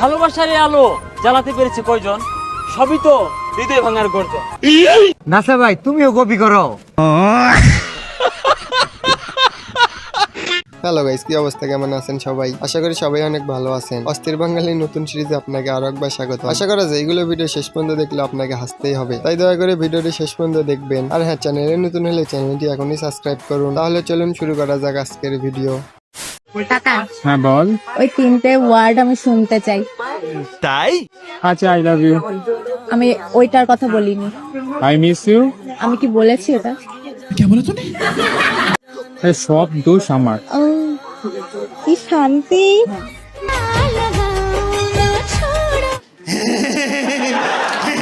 ভালোবাসার এই আলো জ্বালাতে পেরেছে কয়জন? সবই তো হৃদয় ভাঙার গর্জন। নাসা ভাই তুমিও কপি করো। হ্যালো গাইস কি অবস্থা? কেমন আছেন সবাই? আশা করি সবাই অনেক ভালো আছেন। অস্থির বাঙালির নতুন সিরিজে আপনাকে আরও একবার স্বাগত। আশা করা যায় এইগুলো ভিডিও শেষ পর্যন্ত দেখলে আপনাকে হাসতেই হবে। তাই দয়া করে ভিডিওটি শেষ পর্যন্ত দেখবেন। আর হ্যাঁ চ্যানেলে নতুন হলে চ্যানেলটি এখনই সাবস্ক্রাইব করুন। তাহলে চলুন শুরু করা যাক আজকের ভিডিও কাকা হ্যাঁ বল। ওই তিনটে ওয়ার্ড আমি শুনতে চাই। তাই? আচ্ছা আই লাভ ইউ আমি ওইটার কথা বলিনি। আই মিস ইউ আমি কি বলেছি ওটা? সব দোষ আমার। কি শান্তি।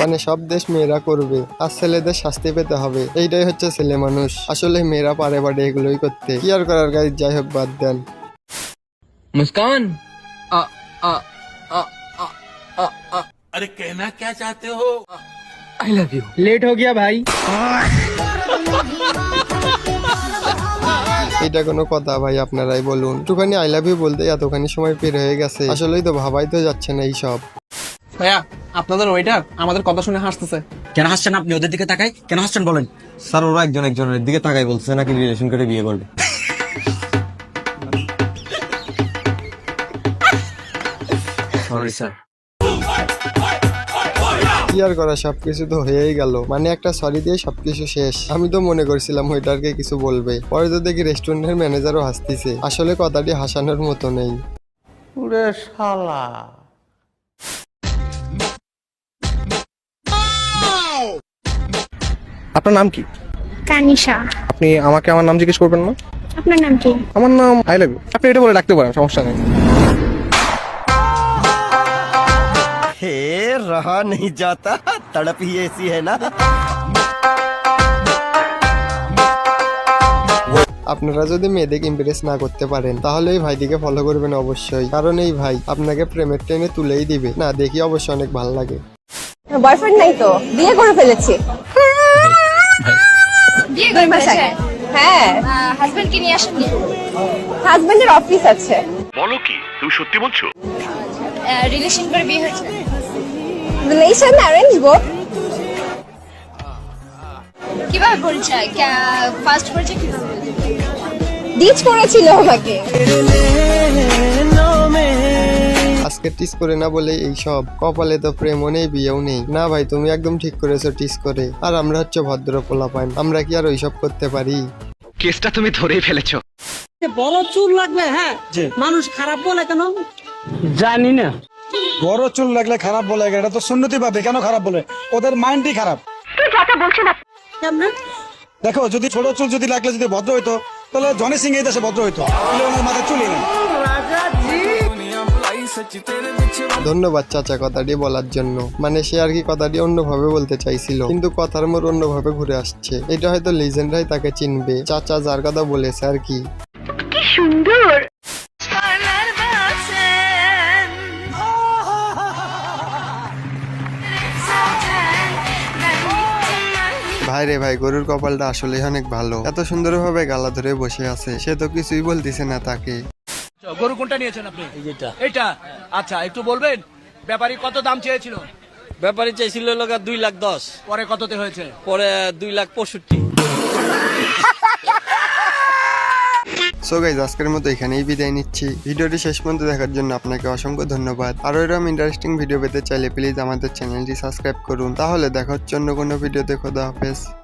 মানে সব দেশ মেয়েরা করবে আর ছেলেদের শাস্তি পেতে হবে। এইটাই হচ্ছে ছেলে মানুষ। আসলে মেয়েরা পারে পারে এগুলোই করতে। কি আর করার গাইজ যাই হোক বাদ দেন। মুস্কান লেট হো গিয়া ভাই এটা কোনো কথা ভাই আপনারাই বলুন। একটুখানি আই লাভ ইউ বলতে এতখানি সময় পের হয়ে গেছে। আসলেই তো ভাবাই তো যাচ্ছে না এই সব ভাইয়া আপনাদের ওয়েটার আমাদের কথা শুনে হাসতেছে। কেন হাসছেন আপনি? ওদের দিকে তাকাই। কেন হাসছেন বলেন? স্যার ওরা একজন একজনের দিকে তাকাই বলছে নাকি রিলেশন করে বিয়ে করবে? সরি স্যার কি আর করা সবকিছু তো হয়েই গেল। মানে একটা সরি দিয়ে সবকিছু শেষ। আমি তো মনে করছিলাম ওইটারকে কিছু বলবে। পরে তো দেখি রেস্টুরেন্টের ম্যানেজারও হাসতিছে। আসলে কথাটি হাসানোর মতো নেই। আপনার নাম কি? কানিশা। আপনি আমাকে আমার নাম জিজ্ঞেস করবেন না? আপনার নাম কি? আমার নাম আই লাভ ইউ আপনি এটা বলে ডাকতে পারেন সমস্যা নেই। হে রহা नहीं जाता तड़प ही ऐसी है ना আপনারা যদি মেয়েদেরকে ইমপ্রেস না করতে পারেন তাহলে এই ভাইটিকে ফলো করবেন অবশ্যই কারণ এই ভাই আপনাকে প্রেমের ট্রেনে তুলেই দিবে না দেখি অবশ্যই অনেক ভালো লাগে বয়ফ্রেন্ড নাই তো বিয়ে করে ফেলেছি বিয়ে করে বাসায় হ্যাঁ হাজবেন্ডকে নিয়ে আসেননি হাজবেন্ডের অফিস আছে রিলেশন করে বিয়ে হয়েছে রিলেশন অ্যারেঞ্জ গো কীভাবে পরিচয়? ফার্স্ট পরিচয় কীভাবে? ডিচ করেছিল আমাকে। আজকে টিস করে না বলে এই সব। কপালে তো প্রেমও নেই বিয়েও নেই। না ভাই তুমি একদম ঠিক করেছ টিস করে। আর আমরা হচ্ছে ভদ্র পোলাপান। আমরা কি আর ওইসব করতে পারি? বড় চুল লাগলে হ্যাঁ? মানুষ খারাপ বলে কেন? জানি না। বড় চুল লাগলে খারাপ বলে এটা তো সুন্নতি পাবে কেন খারাপ বলে? ওদের মাইন্ডই খারাপ। দেখো যদি ছোট চুল যদি লাগলে যদি ভদ্র হইতো তাহলে জনি সিং এই দেশে ভদ্র হইতো। তাহলে ওনার মাথায় চুলই নেই। ধন্যবাদ চাচা কথাটি বলার জন্য। মানে সে আর কি কথাটি অন্যভাবে বলতে চাইছিল। কিন্তু কথার মোড় অন্যভাবে ঘুরে আসছে। এটা হয়তো লিজেন্ডরাই তাকে চিনবে। চাচা যার কথা বলেছে আর কি। ভাই রে ভাই গরুর কপালটা আসলে অনেক ভালো। এত সুন্দর ভাবে গালা ধরে বসে আছে সে তো কিছুই বলতেছে না তাকে। গরু কোনটা নিয়েছেন আপনি? এটা এটা আচ্ছা একটু বলবেন ব্যাপারী কত দাম চেয়েছিল? ব্যাপারী চেয়েছিল লোক দুই লাখ দশ। পরে কততে হয়েছে? পরে দুই লাখ পঁয়ষট্টি। সো গাইজ আজকের মতো এখানেই বিদায় নিচ্ছি। ভিডিওটি শেষ পর্যন্ত দেখার জন্য আপনাকে অসংখ্য ধন্যবাদ। আরও এরকম ইন্টারেস্টিং ভিডিও পেতে চাইলে প্লিজ আমাদের চ্যানেলটি সাবস্ক্রাইব করুন। তাহলে দেখার জন্য কোনো ভিডিওতে খোদা হাফেজ।